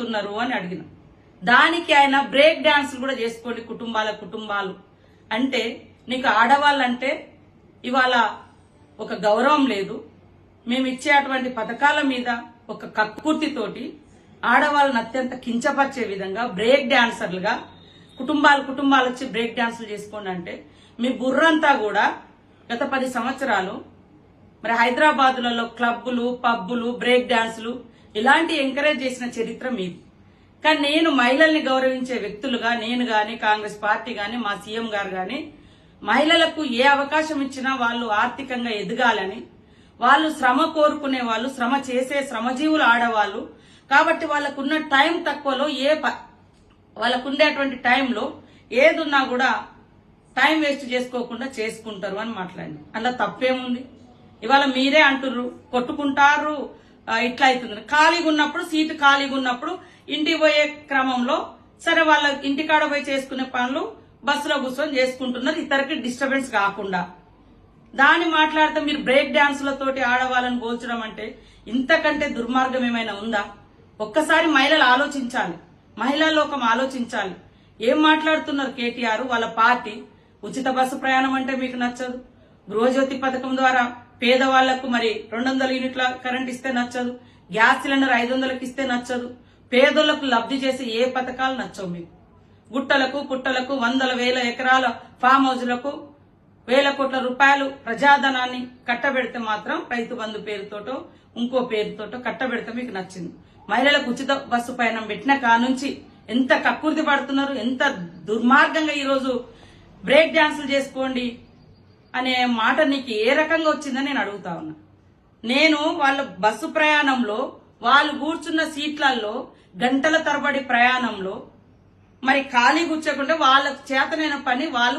పడుతున్నారు అని అడిగిన. దానికి ఆయన బ్రేక్ డాన్స్ కూడా చేసుకోండి కుటుంబాల కుటుంబాలు. అంటే నీకు ఆడవాళ్ళంటే ఇవాళ ఒక గౌరవం లేదు. మేము ఇచ్చే అటువంటి పథకాల మీద ఒక కక్కుర్తితోటి ఆడవాళ్ళని అత్యంత కించపరిచే విధంగా బ్రేక్ డాన్సర్లుగా కుటుంబాలు కుటుంబాలు వచ్చి బ్రేక్ డాన్సులు చేసుకోండి అంటే మీ బుర్రంతా కూడా గత పది సంవత్సరాలు మరి హైదరాబాదులలో క్లబ్బులు పబ్బులు బ్రేక్ డాన్సులు ఇలాంటి ఎంకరేజ్ చేసిన చరిత్ర మీది. కానీ నేను మహిళల్ని గౌరవించే వ్యక్తులుగా నేను గాని కాంగ్రెస్ పార్టీ గాని మా సీఎం గారు గాని మహిళలకు ఏ అవకాశం ఇచ్చినా వాళ్ళు ఆర్థికంగా ఎదగాలని వాళ్ళు శ్రమ కోరుకునే వాళ్ళు శ్రమ చేసే శ్రమజీవులు ఆడవాళ్ళు. కాబట్టి వాళ్ళకున్న టైం తక్కువలో ఏ ప- టైంలో ఏదున్నా కూడా టైం వేస్ట్ చేసుకోకుండా చేసుకుంటారు అని మాట్లాడింది. అందులో తప్పేముంది? ఇవాళ మీరే అంటుర్రు కొట్టుకుంటారు ఇట్లా అవుతుంది. ఖాళీగా ఉన్నప్పుడు సీటు ఖాళీగా ఉన్నప్పుడు ఇంటికి పోయే క్రమంలో సరే వాళ్ళ ఇంటికాడ పోయి చేసుకునే పనులు బస్సులో కూర్చొని చేసుకుంటున్నారు. ఇతరికి డిస్టర్బెన్స్ కాకుండా. దాన్ని మాట్లాడితే మీరు బ్రేక్ డాన్సులతోటి ఆడవాళ్ళని పోల్చడం అంటే ఇంతకంటే దుర్మార్గం ఏమైనా ఉందా? ఒక్కసారి మహిళలు ఆలోచించాలి. మహిళా లోకం ఆలోచించాలి. ఏం మాట్లాడుతున్నారు కేటీఆర్? వాళ్ళ పార్టీ ఉచిత బస్సు ప్రయాణం అంటే మీకు నచ్చదు. గృహజ్యోతి పథకం ద్వారా పేదవాళ్ళకు మరి రెండు వందల యూనిట్ల కరెంట్ ఇస్తే నచ్చదు గ్యాస్ సిలిండర్ ఐదు వందలకు ఇస్తే నచ్చదు పేదలకు లబ్ధి చేసే ఏ పథకాలు నచ్చవు మీకు. గుట్టలకు పుట్టలకు వందల వేల ఎకరాల ఫామ్ హౌజ్లకు వేల కోట్ల రూపాయలు ప్రజాధనాన్ని కట్టబెడితే మాత్రం రైతు బంధు పేరుతోటో ఇంకో పేరుతోటో కట్టబెడితే మీకు నచ్చింది. మహిళలకు ఉచిత బస్సు పయనం పెట్టిన కానుంచి ఎంత కక్కుర్తి పడుతున్నారు ఎంత దుర్మార్గంగా ఈరోజు బ్రేక్ డాన్సులు చేసుకోండి. అనే మాట నీకు ఏ రకంగా వచ్చిందని నేను అడుగుతా ఉన్నా. నేను వాళ్ళ బస్సు ప్రయాణంలో వాళ్ళు కూర్చున్న సీట్లలో గంటల తరబడి ప్రయాణంలో మరి ఖాళీ కూర్చోకుండా వాళ్ళకు చేతనైన పని వాళ్ళు